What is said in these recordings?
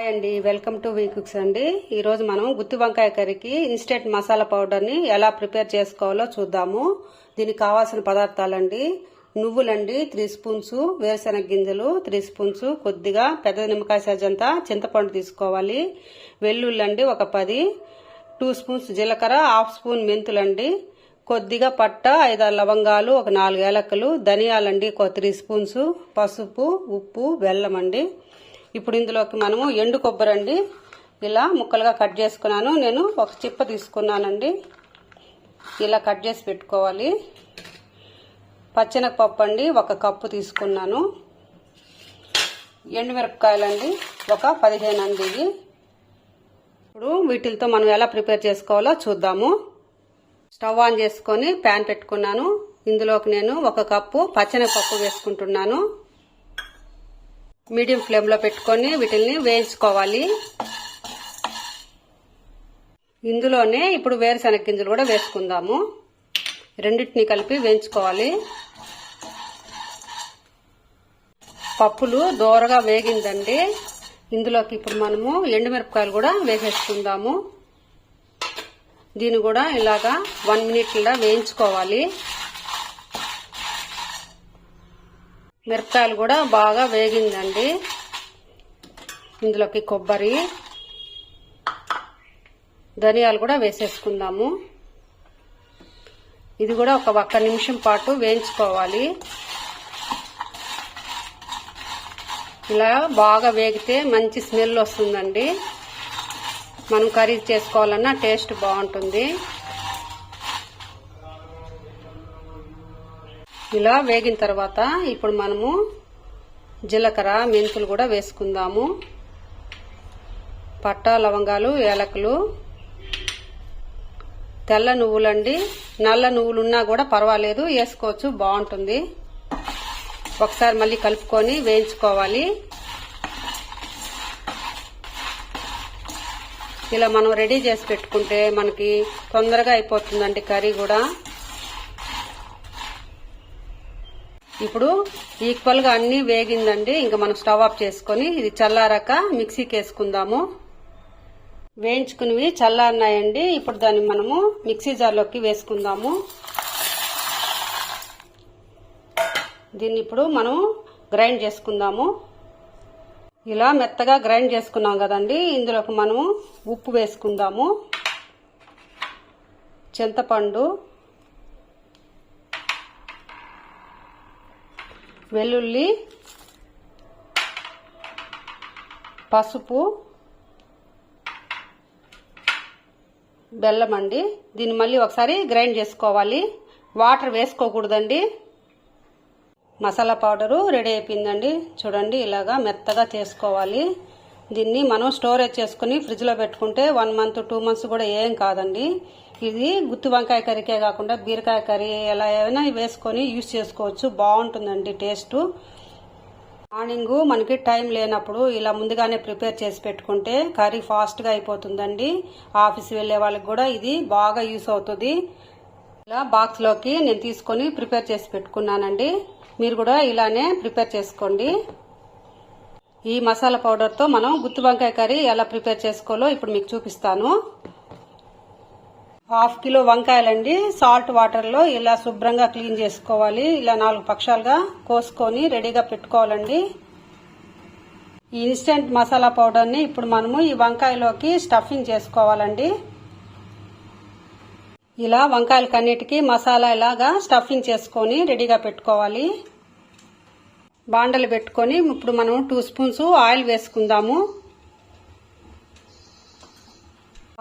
Hi అండి. Welcome to we cooks అండి. ఈరోజు మనం గుత్తి వంకాయ కర్రీకి ఇన్స్టెంట్ మసాలా పౌడర్ని ఎలా ప్రిపేర్ చేసుకోవాలో చూద్దాము. దీనికి కావాల్సిన పదార్థాలండి. నువ్వులండి త్రీ స్పూన్స్ వేరుశెనగ గింజలు త్రీ స్పూన్స్ కొద్దిగా పెద్ద నిమ్మకాయ సజ్జంతా చింతపండు తీసుకోవాలి. వెల్లుల్లండి ఒక పది టూ స్పూన్స్ జీలకర్ర హాఫ్ స్పూన్ మెంతులండి. కొద్దిగా పట్ట ఐదారు లవంగాలు ఒక నాలుగు ఏలక్కలు ధనియాలండి ఒక త్రీ స్పూన్స్ పసుపు ఉప్పు బెల్లం అండి ఇప్పుడు ఇందులోకి మనము ఎండు కొబ్బరి అండి. ఇలా ముక్కలుగా కట్ చేసుకున్నాను. నేను ఒక చిప్ప తీసుకున్నానండి. ఇలా కట్ చేసి పెట్టుకోవాలి. పచ్చెనగపప్పు అండి ఒక కప్పు తీసుకున్నాను. ఎండుమిరపకాయలండి ఒక పదిహేను అండి ఇవి. ఇప్పుడు వీటితో మనం ఎలా ప్రిపేర్ చేసుకోవాలో చూద్దాము. స్టవ్ ఆన్ చేసుకొని ప్యాన్ పెట్టుకున్నాను. ఇందులోకి నేను ఒక కప్పు పచ్చెనగపప్పు వేసుకుంటున్నాను. మీడియం ఫ్లేమ్లో పెట్టుకొని వీటిల్ని వేయించుకోవాలి. ఇందులోనే ఇప్పుడు వేరుశనగ గింజలు కూడా వేసుకుందాము. రెండింటిని కలిపి వేయించుకోవాలి. పప్పులు దోరగా వేగిందండి. ఇందులోకి ఇప్పుడు మనము ఎండుమిరపకాయలు కూడా వేసేసుకుందాము. దీన్ని కూడా ఇలాగా వన్ మినిట్ ఇలా వేయించుకోవాలి. మిరపకాయలు కూడా బాగా వేగిందండి. ఇందులోకి కొబ్బరి ధనియాలు కూడా వేసేసుకుందాము. ఇది కూడా ఒక ఒక్క నిమిషం పాటు వేయించుకోవాలి. ఇలా బాగా వేగితే మంచి స్మెల్ వస్తుందండి. మనం కర్రీ చేసుకోవాలన్నా టేస్ట్ బాగుంటుంది. ఇలా వేగిన తర్వాత ఇప్పుడు మనము జీలకర్ర మెంతులు కూడా వేసుకుందాము. పట్టా లవంగాలు ఏలకులు తెల్ల నువ్వులండి. నల్ల నువ్వులు ఉన్నా కూడా పర్వాలేదు వేసుకోవచ్చు బాగుంటుంది. ఒకసారి మళ్ళీ కలుపుకొని వేయించుకోవాలి. ఇలా మనం రెడీ చేసి పెట్టుకుంటే మనకి తొందరగా అయిపోతుందండి కర్రీ కూడా. ఇప్పుడు ఈక్వల్గా అన్నీ అన్ని వేగిందండి. ఇంకా మనం స్టవ్ ఆఫ్ చేసుకొని ఇది చల్లారాక మిక్సీకి వేసుకుందాము వేయించుకునివి చల్లారినాయండి. ఇప్పుడు దాన్ని మనము మిక్సీ జార్లోకి వేసుకుందాము. దీన్ని ఇప్పుడు మనం గ్రైండ్ చేసుకుందాము. ఇలా మెత్తగా గ్రైండ్ చేసుకున్నాం కదండి. ఇందులోకి మనము ఉప్పు వేసుకుందాము. చింతపండు వెల్లుల్లి పసుపు బెల్లం అండి. దీన్ని మళ్ళీ ఒకసారి గ్రైండ్ చేసుకోవాలి. వాటర్ వేసుకోకూడదండి. మసాలా పౌడరు రెడీ అయిపోయిందండి. చూడండి ఇలాగా మెత్తగా చేసుకోవాలి. దీన్ని మనం స్టోరేజ్ చేసుకుని ఫ్రిడ్జ్లో పెట్టుకుంటే వన్ మంత్ టూ మంత్స్ కూడా ఏం కాదండి. ఇది గుత్తి వంకాయ కర్రీకే కాకుండా బీరకాయ కర్రీ ఎలా ఏమైనా వేసుకొని యూస్ చేసుకోవచ్చు. బాగుంటుందండి టేస్ట్. మార్నింగ్ మనకి టైం లేనప్పుడు ఇలా ముందుగానే ప్రిపేర్ చేసి పెట్టుకుంటే కర్రీ ఫాస్ట్గా అయిపోతుందండి. ఆఫీస్ వెళ్ళే వాళ్ళకి కూడా ఇది బాగా యూస్ అవుతుంది. ఇలా బాక్స్లోకి నేను తీసుకొని ప్రిపేర్ చేసి పెట్టుకున్నానండి. మీరు కూడా ఇలానే ప్రిపేర్ చేసుకోండి. ఈ మసాలా పౌడర్తో మనం గుత్తి వంకాయ కర్రీ ఎలా ప్రిపేర్ చేసుకోవాలో ఇప్పుడు మీకు చూపిస్తాను. Half kilo వంకాయలండి. సాల్ట్ వాటర్లో ఇలా శుభ్రంగా క్లీన్ చేసుకోవాలి. ఇలా నాలుగు పక్షాలుగా కోసుకొని రెడీగా పెట్టుకోవాలండి. ఈ ఇన్స్టెంట్ మసాలా పౌడర్ని ఇప్పుడు మనము ఈ వంకాయలోకి స్టఫింగ్ చేసుకోవాలండి. ఇలా వంకాయలకన్నిటికీ మసాలా ఇలాగా స్టఫింగ్ చేసుకొని రెడీగా పెట్టుకోవాలి. బాండలు పెట్టుకొని ఇప్పుడు మనం టూ స్పూన్స్ ఆయిల్ వేసుకుందాము.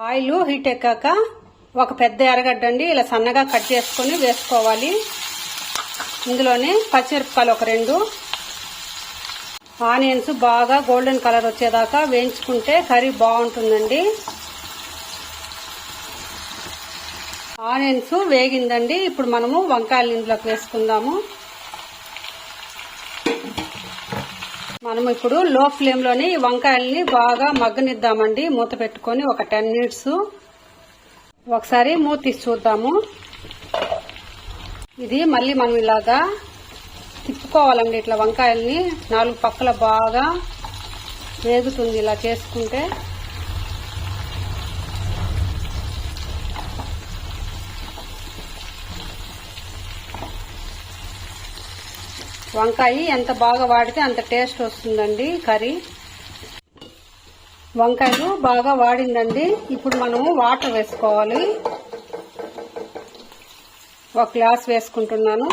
ఆయిల్ హీట్ ఎక్కాక ఒక పెద్ద ఎరగడ్డ అండి ఇలా సన్నగా కట్ చేసుకొని వేసుకోవాలి. ఇందులోనే పచ్చిమిరపకాయలు ఒక రెండు. ఆనియన్స్ బాగా గోల్డెన్ కలర్ వచ్చేదాకా వేయించుకుంటే కర్రీ బాగుంటుందండి. ఆనియన్స్ వేగిందండి ఇప్పుడు మనము వంకాయలు ఇందులోకి వేసుకుందాము. మనం ఇప్పుడు లో ఫ్లేమ్లోని ఈ వంకాయల్ని బాగా మగ్గనిద్దామండి మూత పెట్టుకొని ఒక టెన్ మినిట్స్. ఒకసారి మూత తీసి చూద్దాము. ఇది మళ్ళీ మనం ఇలాగా తిప్పుకోవాలండి. ఇట్లా వంకాయల్ని నాలుగు పక్కల బాగా వేగుతుంది ఇలా చేసుకుంటే. వంకాయ ఎంత బాగా వాడితే అంత టేస్ట్ వస్తుందండి కర్రీ. వంకాయలు బాగా వాడిందండి. ఇప్పుడు మనము వాటర్ వేసుకోవాలి. ఒక గ్లాస్ వేసుకుంటున్నాను.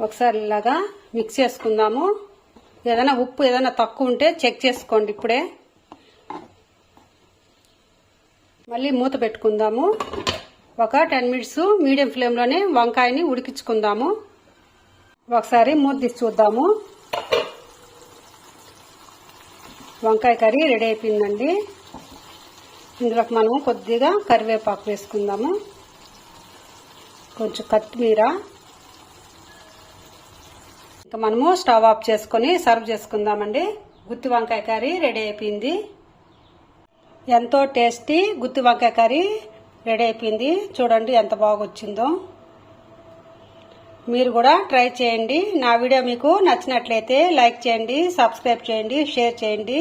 ఒకసారి ఇలాగా మిక్స్ చేసుకుందాము. ఏదైనా ఉప్పు ఏదైనా తక్కువ ఉంటే చెక్ చేసుకోండి ఇప్పుడే. మళ్ళీ మూత పెట్టుకుందాము. ఒక టెన్ మినిట్స్ మీడియం ఫ్లేమ్లోనే వంకాయని ఉడికించుకుందాము. ఒకసారి మూత తీసి చూద్దాము. వంకాయ కర్రీ రెడీ అయిపోయిందండి. ఇందులోకి మనము కొద్దిగా కరివేపాకు వేసుకుందాము. కొంచెం కొత్తిమీర. ఇంకా మనము స్టవ్ ఆఫ్ చేసుకొని సర్వ్ చేసుకుందామండి. గుత్తి వంకాయ కర్రీ రెడీ అయిపోయింది. ఎంతో టేస్టీ గుత్తి వంకాయ కర్రీ రెడీ అయిపోయింది. చూడండి ఎంత బాగా వచ్చిందో మీరు కూడా ట్రై చేయండి. నా వీడియో మీకు నచ్చినట్లయితే లైక్ చేయండి సబ్స్క్రైబ్ చేయండి షేర్ చేయండి.